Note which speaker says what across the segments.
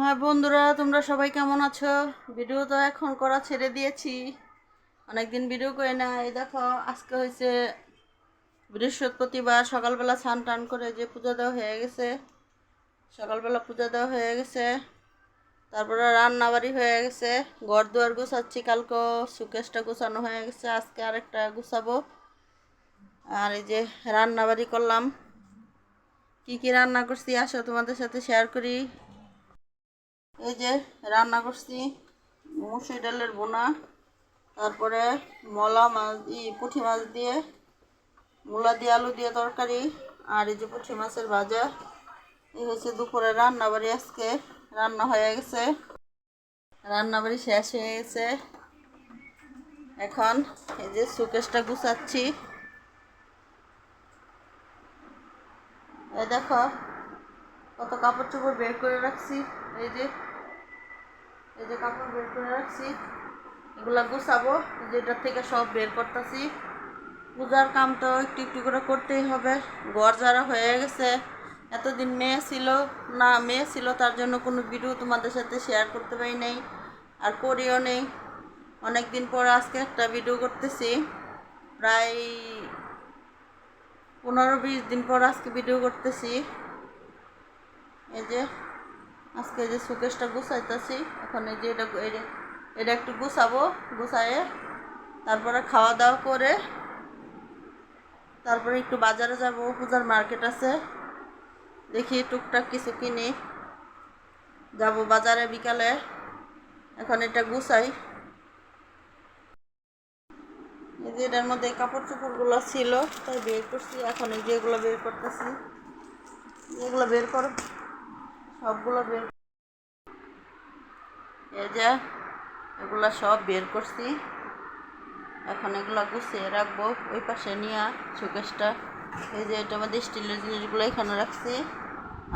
Speaker 1: হ্যাঁ বন্ধুরা, তোমরা সবাই কেমন আছো? ভিডিও তো এখন করা ছেড়ে দিয়েছি। অনেকদিন ভিডিও করে না এই দেখো, আজকে হয়েছে বৃহস্পতিবার। সকালবেলা স্নান টান করে যে পূজা দেওয়া হয়ে গেছে, সকালবেলা পূজা দেওয়া হয়ে গেছে। তারপরে রান্না বাড়ি হয়ে গেছে। ঘর দুয়ার গুছাচ্ছি কালকে সুকেশটা গুছানো হয়ে গেছে। আজকে আরেকটা গুছাবো। আর এই যে রান্না বাড়ি করলাম। কি কি রান্না করছি আসো তোমাদের সাথে শেয়ার করি। এই যে রান্না করছি, মুসুর ডালের বোনা তারপরে মলা মাছ, ই পুঁটি মাছ দিয়ে, মূলা দিয়ে আলু দিয়ে তরকারি, আর এই যে পুঁটি মাছের ভাজা, এই হচ্ছে দুপুরে রান্না বাড়ি আজকে, রান্না হয়ে গেছে। রান্না বাড়ি শেষ হয়ে গেছে। এখন এই যে সুকেশটা গুছাচ্ছি। এই দেখো, কত কাপড় চোপড় বের করে রাখছি, এই যে এই যে কাপড় বের করে রাখছি, এগুলা গুছাবো যেটার থেকে সব বের করতেছি। পূজার কাম তো একটু একটু করে করতেই হবে, ঘর যারা হয়ে গেছে। এতদিন মেয়ে ছিল, না মেয়ে ছিল, তার জন্য কোনো ভিডিও তোমাদের সাথে শেয়ার করতে পারি নাই, আর করিও নেই। অনেক দিন পর আজকে একটা ভিডিও করতেছি। প্রায় পনেরো বিশ দিন পর আজকে ভিডিও করতেছি। এই যে আজকে যে সুকেশটা গুছাইতেছি, এখন এই যে এটা এটা একটু গুছাবো, গুছায়ে তারপরে খাওয়া দাওয়া করে তারপরে একটু বাজারে যাব, পূজার মার্কেট আছে। দেখি টুকটাক কিছু কিনি। যাব বাজারে বিকালে। এখন এটা গুছাই। এই যে এটার মধ্যে কাপড় চোপড়গুলো ছিল, তাই বের করছি। এখন এই যে এগুলো বের করতেছি। এগুলো বের কর সবগুলো বের এই যে, এগুলো সব বের করছি। এখন এগুলো গুছিয়ে রাখব। ওই পাশে নিয়ে শোকেসটা। এই যে, এটা আমাদের স্টিলের জিনিসগুলো এখানে রাখছি।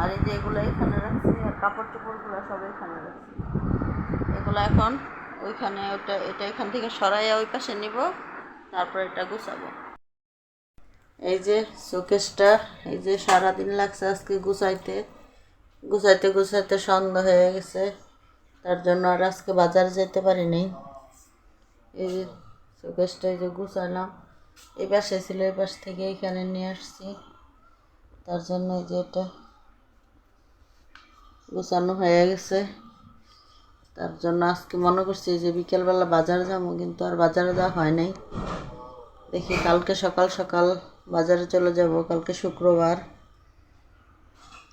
Speaker 1: আর এই যে এগুলো এখানে রাখছি, আর কাপড় চোপড়গুলো সব এখানে রাখছি। এগুলো এখন ওইখানে, ওটা, এটা এখান থেকে সরাইয়া ওই পাশে নিব। তারপর এটা গুছাবো। এই যে, শোকেসটা, এই যে সারাদিন লাগছে আজকে গুছাইতে। গুছাইতে গুছাইতে সন্ধ্যা হয়ে গেছে। তার জন্য আর আজকে বাজারে যেতে পারিনি। এই যে শোকেসটা এই যে গুছালাম এই পাশে ছিল, এই পাশ থেকে এখানে নিয়ে আসছি। তার জন্য এই যে এটা গুছানো হয়ে গেছে। তার জন্য আজকে মনে করছি যে বিকেলবেলা বাজার যাব, কিন্তু আর বাজারে যাওয়া হয় নাই। দেখি কালকে সকাল সকাল বাজারে চলে যাব, কালকে শুক্রবার।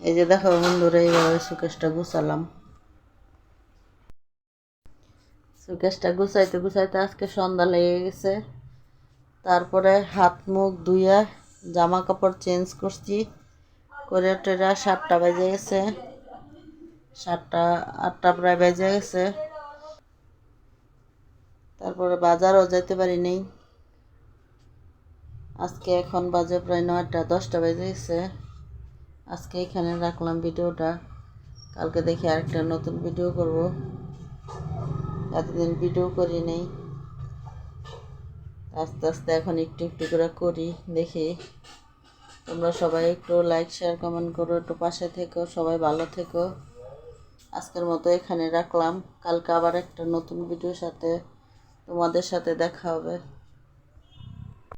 Speaker 1: এই যে দেখো বন্ধুরা, এইভাবে সুকেশটা গুছালাম। সুকেশটা গুছাইতে গুছাইতে আজকে সন্ধ্যা লেগে গেছে। তারপরে হাত মুখ ধুইয়া জামা কাপড় চেঞ্জ করছি। করে টেরা সাতটা বেজে গেছে। সাতটা, আটটা প্রায় বেজে গেছে। তারপরে বাজারও যেতে পারি নেই। আজকে এখন বাজে প্রায় নয়টা, দশটা বেজে গেছে। আজকে এখানে রাখলাম ভিডিওটা। কালকে দেখি আরেকটা নতুন ভিডিও করব। এতদিন ভিডিও করি নেই। আস্তে আস্তে এখন একটু একটু করে করি, দেখি। তোমরা সবাই একটু লাইক শেয়ার কমেন্ট করো, একটু পাশে থেকো, সবাই ভালো থেকো। আজকের মতো এখানে রাখলাম। কালকে আবার একটা নতুন ভিডিওর সাথে তোমাদের সাথে দেখা হবে।